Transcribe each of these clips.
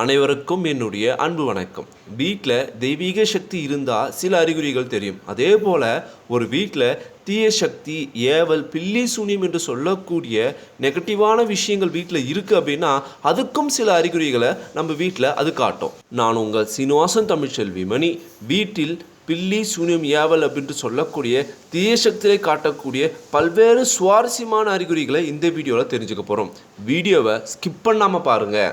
அனைவருக்கும் என்னுடைய அன்பு வணக்கம். வீட்டில் தெய்வீக சக்தி இருந்தால் சில அறிகுறிகள் தெரியும். அதே போல் ஒரு வீட்டில் தீய சக்தி ஏவல் பில்லி சூனியம் என்று சொல்லக்கூடிய நெகட்டிவான விஷயங்கள் வீட்டில் இருக்குது அப்படின்னா அதுக்கும் சில அறிகுறிகளை நம்ம வீட்டில் அது காட்டும். நான் உங்கள் சீனிவாசன் தமிழ்ச்செல்வி மணி. வீட்டில் பில்லி சூனியம் ஏவல் அப்படின்ட்டு சொல்லக்கூடிய தீய சக்தியை காட்டக்கூடிய பல்வேறு சுவாரஸ்யமான அறிகுறிகளை இந்த வீடியோவில் தெரிஞ்சுக்க போகிறோம் வீடியோவை ஸ்கிப் பண்ணாமல் பாருங்கள்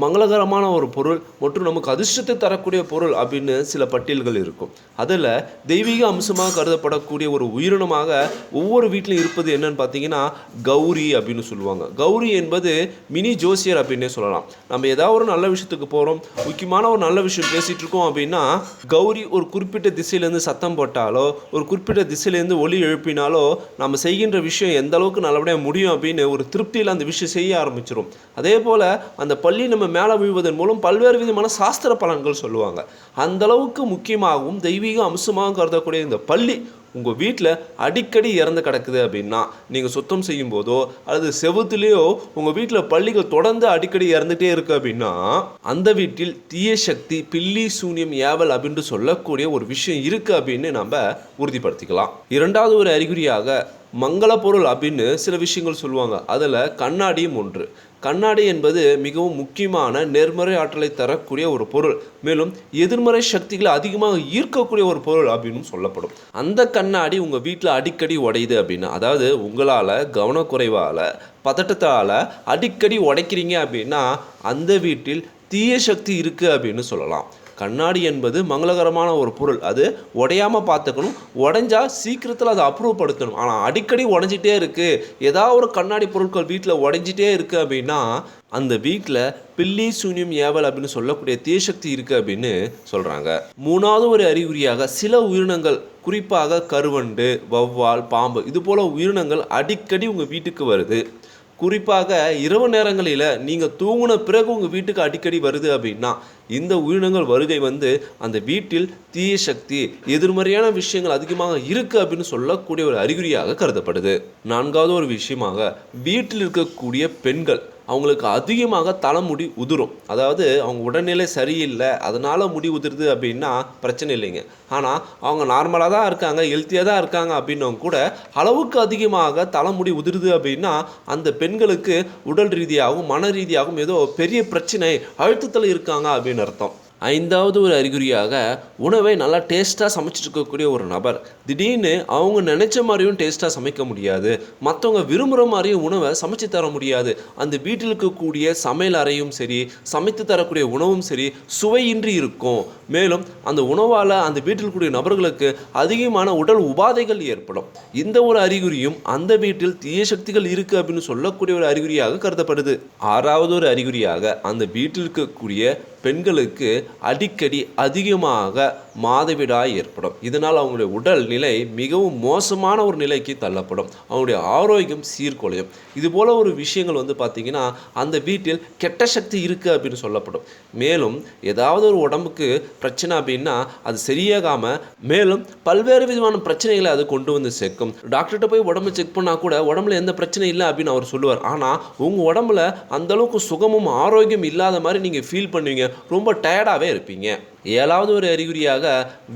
மங்களகரமான ஒரு பொருள் மற்றும் நமக்கு அதிர்ஷ்டத்தை தரக்கூடிய பொருள் அப்படின்னு சில பட்டியல்கள் இருக்கும். அதில் தெய்வீக அம்சமாக கருதப்படக்கூடிய ஒரு உயிரினமாக ஒவ்வொரு வீட்டிலும் இருப்பது என்னன்னு பார்த்தீங்கன்னா கௌரி அப்படின்னு சொல்லுவாங்க. கௌரி என்பது மினி ஜோசியர் அப்படின்னே சொல்லலாம். நம்ம ஏதாவது ஒரு நல்ல விஷயத்துக்கு போகிறோம் முக்கியமான ஒரு நல்ல விஷயம் பேசிகிட்டு இருக்கோம் அப்படின்னா கௌரி ஒரு குறிப்பிட்ட திசையிலேருந்து சத்தம் போட்டாலோ ஒரு குறிப்பிட்ட திசையிலேருந்து ஒலி எழுப்பினாலோ நம்ம செய்கின்ற விஷயம் எந்த அளவுக்கு நல்லபடியாக முடியும் அப்படின்னு ஒரு திருப்தியில் அந்த விஷயம் செய்ய ஆரம்பிச்சிடும் அதே போல் அந்த பள்ளி நம்ம மேலே விழுவதன் மூலம் பல்வேறு விதமான சாஸ்திர பலன்கள் சொல்லுவாங்க. அந்த அளவுக்கு முக்கியமாகவும் தெய்வீக அம்சமாகவும் கருதக்கூடிய இந்த பள்ளி உங்கள் வீட்டில் அடிக்கடி இறந்து கிடக்குது அப்படின்னா நீங்கள் சுத்தம் செய்யும் போதோ அல்லது செவத்துலேயோ உங்கள் வீட்டில் பள்ளிகள் தொடர்ந்து அடிக்கடி இறந்துட்டே இருக்கு அப்படின்னா அந்த வீட்டில் தீய சக்தி பில்லி சூனியம் ஏவல் அப்படின்னு சொல்லக்கூடிய ஒரு விஷயம் இருக்குது அப்படின்னு நம்ம உறுதிப்படுத்திக்கலாம். இரண்டாவது ஒரு அறிகுறியாக மங்கள பொருள் அப்படின்னு சில விஷயங்கள் சொல்லுவாங்க. அதில் கண்ணாடியும் ஒன்று. கண்ணாடி என்பது மிகவும் முக்கியமான நேர்மறை ஆற்றலை தரக்கூடிய ஒரு பொருள். மேலும் எதிர்மறை சக்திகளை அதிகமாக ஈர்க்கக்கூடிய ஒரு பொருள் அப்படின்னு சொல்லப்படும். அந்த கண்ணாடி உங்கள் வீட்டில் அடிக்கடி உடையுது அப்படின்னா அதாவது உங்களால் கவனக்குறைவால் பதட்டத்தால் அடிக்கடி உடைக்கிறீங்க அப்படின்னா அந்த வீட்டில் தீய சக்தி இருக்குது அப்படின்னு சொல்லலாம். கண்ணாடி என்பது மங்களகரமான ஒரு பொருள். அது உடையாமல் பார்த்துக்கணும். உடஞ்சா சீக்கிரத்தில் அதை அப்ரூவ் படுத்தணும். ஆனால் அடிக்கடி உடஞ்சிட்டே இருக்குது ஏதாவது ஒரு கண்ணாடி பொருட்கள் வீட்டில் உடஞ்சிட்டே இருக்குது அப்படின்னா அந்த வீட்டில் பில்லி சூன்யம் ஏவல் அப்படின்னு சொல்லக்கூடிய தீசக்தி இருக்குது அப்படின்னு சொல்கிறாங்க மூணாவது ஒரு அறிகுறியாக சில உயிரினங்கள் குறிப்பாக கருவண்டு வௌவால் பாம்பு இது போல் உயிரினங்கள் அடிக்கடி உங்கள் வீட்டுக்கு வருது. குறிப்பாக இரவு நேரங்களில் நீங்கள் தூங்கின பிறகு உங்கள் வீட்டுக்கு அடிக்கடி வருது அப்படின்னா இந்த உயிரினங்கள் வருகை வந்து அந்த வீட்டில் தீய சக்தி எதிர்மறையான விஷயங்கள் அதிகமாக இருக்குது அப்படின்னு சொல்லக்கூடிய ஒரு அறிகுறியாக கருதப்படுது. நான்காவது ஒரு விஷயமாக வீட்டில் இருக்கக்கூடிய பெண்கள் அவங்களுக்கு அதிகமாக தலைமுடி உதிரும். அதாவது அவங்க உடல்நிலை சரியில்லை அதனால் முடி உதிருது அப்படின்னா பிரச்சனை இல்லைங்க. ஆனால் அவங்க நார்மலாக தான் இருக்காங்க ஹெல்த்தியாக தான் இருக்காங்க அப்படின்னவங்க கூட அளவுக்கு அதிகமாக தலைமுடி உதிருது அப்படின்னா அந்த பெண்களுக்கு உடல் ரீதியாகவும் மன ரீதியாகவும் ஏதோ பெரிய பிரச்சனை அழுத்தத்தில் இருக்காங்க அப்படின்னு அர்த்தம். ஐந்தாவது ஒரு அறிகுறியாக உணவை நல்லா டேஸ்ட்டாக சமைச்சிட்டு இருக்கக்கூடிய ஒரு நபர் திடீர்னு அவங்க நினச்ச மாதிரியும் டேஸ்ட்டாக சமைக்க முடியாது. மற்றவங்க விரும்புகிற மாதிரியும் உணவை சமைச்சு தர முடியாது. அந்த வீட்டில் இருக்கக்கூடிய சமையல் அறையும் சரி சமைத்து தரக்கூடிய உணவும் சரி சுவையின்றி இருக்கும். மேலும் அந்த உணவால் அந்த வீட்டில் கூடிய நபர்களுக்கு அதிகமான உடல் உபாதைகள் ஏற்படும். இந்த ஒரு அறிகுறியும் அந்த வீட்டில் தீய சக்திகள் இருக்குது அப்படின்னு சொல்லக்கூடிய ஒரு அறிகுறியாக கருதப்படுது. ஆறாவது ஒரு அறிகுறியாக அந்த வீட்டில் இருக்கக்கூடிய பெண்களுக்கு அடிக்கடி அதிகமாக மாதவிடாய் ஏற்படும். இதனால் அவங்களுடைய உடல் நிலை மிகவும் மோசமான ஒரு நிலைக்கு தள்ளப்படும். அவங்களுடைய ஆரோக்கியம் சீர்குலையும். இதுபோல் ஒரு விஷயங்கள் வந்து பார்த்திங்கன்னா அந்த வீட்டில் கெட்ட சக்தி இருக்குது அப்படின்னு சொல்லப்படும். மேலும் ஏதாவது ஒரு உடம்புக்கு பிரச்சனை அப்படின்னா அது சரியாகாமல் மேலும் பல்வேறு விதமான பிரச்சனைகளை அது கொண்டு வந்து சேர்க்கும். டாக்டர்கிட்ட போய் உடம்பு செக் பண்ணால் கூட உடம்புல எந்த பிரச்சனையும் இல்லை அப்படின்னு அவர் சொல்லுவார். ஆனால் உங்கள் உடம்புல அந்தளவுக்கு சுகமும் ஆரோக்கியம் இல்லாத மாதிரி நீங்கள் ஃபீல் பண்ணுவீங்க. ரொம்ப டயர்டாகவே இருப்பீங்க. ஏழாவது ஒரு அறிகுறியாக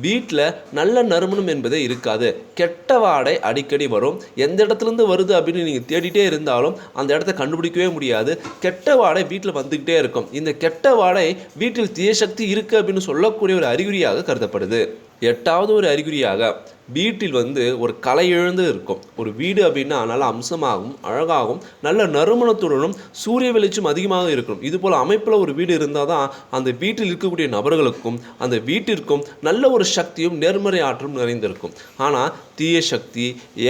வீட்டில் நல்ல நறுமணம் என்பதே இருக்காது. கெட்ட வாடை அடிக்கடி வரும். எந்த இடத்துலேருந்து வருது அப்படின்னு நீங்கள் தேடிட்டே இருந்தாலும் அந்த இடத்த கண்டுபிடிக்கவே முடியாது. கெட்ட வாடை வீட்டில் வந்துக்கிட்டே இருக்கும். இந்த கெட்ட வாடை வீட்டில் தீயசக்தி இருக்குது அப்படின்னு சொல்லக்கூடிய ஒரு அறிகுறியாக கருதப்படுது. எட்டாவது ஒரு அறிகுறியாக வீட்டில் வந்து ஒரு கலை எழுந்து இருக்கும். ஒரு வீடு அப்படின்னா நல்ல அம்சமாகவும் அழகாகவும் நல்ல நறுமணத்துடனும் சூரிய வெளிச்சம் அதிகமாக இருக்கும். இது போல் அமைப்பில் ஒரு வீடு இருந்தால் தான் அந்த வீட்டில் இருக்கக்கூடிய நபர்களுக்கும் அந்த வீட்டிற்கும் நல்ல ஒரு சக்தியும் நேர்மறை ஆற்றும் நிறைந்திருக்கும். ஆனால் தீய சக்தி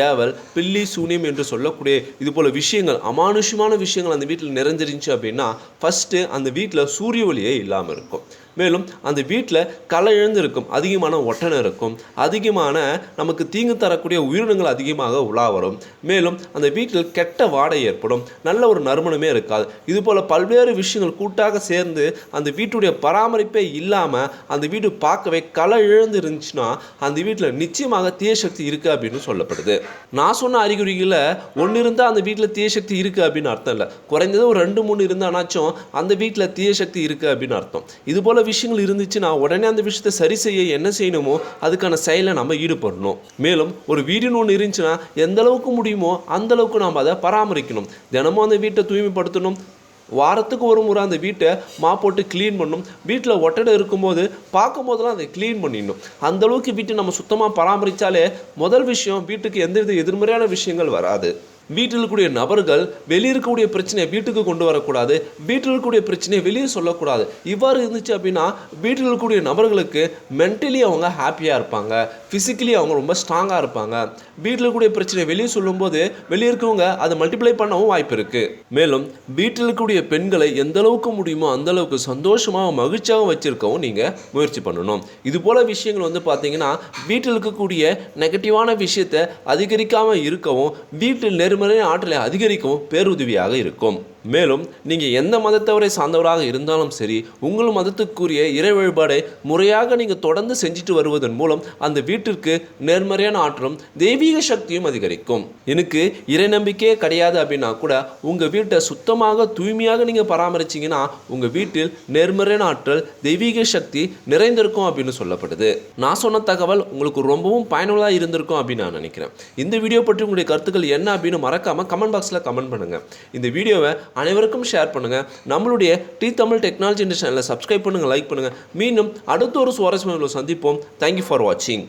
ஏவல் பில்லி சூனியம் என்று சொல்லக்கூடிய இது போல் விஷயங்கள் அமானுஷமான விஷயங்கள் அந்த வீட்டில் நிறைஞ்சிருந்துச்சு அப்படின்னா ஃபஸ்ட்டு அந்த வீட்டில் சூரிய ஒளியே இல்லாமல் இருக்கும். மேலும் அந்த வீட்டில் களை எழுந்திருக்கும் அதிகமான ஒட்டனை இருக்கும் அதிகமான நமக்கு தீங்கு தரக்கூடிய உயிரினங்கள் அதிகமாக உலா வரும். மேலும் அந்த வீட்டில் கெட்ட வாடை ஏற்படும். நல்ல ஒரு நறுமணமே இருக்காது. இதுபோல் பல்வேறு விஷயங்கள் கூட்டாக சேர்ந்து அந்த வீட்டுடைய பராமரிப்பே இல்லாமல் அந்த வீடு பார்க்கவே களை இழந்து இருந்துச்சுன்னா அந்த வீட்டில் நிச்சயமாக தீயசக்தி இருக்குது அப்படின்னு சொல்லப்படுது. நான் சொன்ன அறிகுறிகளில் ஒன்று இருந்தால் அந்த வீட்டில் தீய சக்தி இருக்குது அப்படின்னு அர்த்தம் இல்லை. குறைந்தது ஒரு ரெண்டு மூணு இருந்தானாச்சும் அந்த வீட்டில் தீய சக்தி இருக்குது அப்படின்னு அர்த்தம். இது போல் விஷயங்கள் இருந்துச்சுன்னா உடனே அந்த விஷயத்தை சரி செய்ய என்ன செய்யணுமோ அதுக்கான செயலை நம்ம ஈடுபடணும். மேலும் ஒரு வீடுன்னு ஒன்று இருந்துச்சுன்னா எந்த அளவுக்கு முடியுமோ அந்த அளவுக்கு நாம் அதை பராமரிக்கணும். தினமும் அந்த வீட்டை தூய்மைப்படுத்தணும். வாரத்துக்கு ஒரு முறை அந்த வீட்டை மா போட்டு க்ளீன் பண்ணணும். வீட்டில் ஒட்டடை இருக்கும்போது பார்க்கும் போதெல்லாம் அதை க்ளீன் பண்ணிடணும். அந்தளவுக்கு வீட்டை நம்ம சுத்தமாக பராமரித்தாலே முதல் விஷயம் வீட்டுக்கு எந்தவித எதிர்மறையான விஷயங்கள் வராது. வீட்டில் இருக்கக்கூடிய நபர்கள் வெளியே இருக்கக்கூடிய பிரச்சனையை வீட்டுக்கு கொண்டு வரக்கூடாது வீட்டில் இருக்கக்கூடிய பிரச்சனையை வெளியே சொல்லக்கூடாது. இவ்வாறு இருந்துச்சு அப்படின்னா வீட்டில் இருக்கக்கூடிய நபர்களுக்கு மென்டலி அவங்க ஹாப்பியாக இருப்பாங்க. ஃபிசிக்கலி அவங்க ரொம்ப ஸ்ட்ராங்காக இருப்பாங்க. வீட்டில் இருக்கக்கூடிய பிரச்சனையை வெளியே சொல்லும்போது வெளியே இருக்கவங்க அதை மல்டிப்ளை பண்ணவும் வாய்ப்பு இருக்குது மேலும் வீட்டில் இருக்கக்கூடிய பெண்களை எந்த அளவுக்கு முடியுமோ அந்த அளவுக்கு சந்தோஷமாக மகிழ்ச்சியாக வச்சுருக்கவும் நீங்கள் முயற்சி பண்ணணும். இது போல் விஷயங்கள் வந்து பார்த்தீங்கன்னா வீட்டில் இருக்கக்கூடிய நெகட்டிவான விஷயத்தை அதிகரிக்காமல் இருக்கவும் வீட்டில் நேர்மறையான ஆற்றலை அதிகரிக்கவும் பேருதவியாக இருக்கும். மேலும் நீங்கள் எந்த மதத்தவரை சார்ந்தவராக இருந்தாலும் சரி உங்கள் மதத்துக்குரிய இறை வழிபாடை முறையாக நீங்கள் தொடர்ந்து செஞ்சுட்டு வருவதன் மூலம் அந்த வீட்டிற்கு நேர்மறையான ஆற்றலும் தெய்வீக சக்தியும் அதிகரிக்கும். எனக்கு இறை நம்பிக்கையே கிடையாது அப்படின்னா கூட உங்கள் வீட்டை சுத்தமாக தூய்மையாக நீங்கள் பராமரிச்சீங்கன்னா உங்கள் வீட்டில் நேர்மறையான ஆற்றல் தெய்வீக சக்தி நிறைந்திருக்கும் அப்படின்னு சொல்லப்படுது. நான் சொன்ன தகவல் உங்களுக்கு ரொம்பவும் பயனுள்ளதாக இருந்திருக்கும் அப்படின்னு நான் நினைக்கிறேன். இந்த வீடியோ பற்றி உங்களுடைய கருத்துக்கள் என்ன அப்படின்னு மறக்காமல் கமெண்ட் பாக்ஸில் கமெண்ட் பண்ணுங்கள் இந்த வீடியோவை அனைவருக்கும் ஷேர் பண்ணுங்கள் நம்மளுடைய டி தமிழ் டெக்னாலஜி சேனலை சப்ஸ்கிரைப் பண்ணுங்கள் லைக் பண்ணுங்கள் மீண்டும் அடுத்த ஒரு சுவாரஸ்யமான சந்திப்போம். தேங்க்யூ ஃபார் வாட்சிங்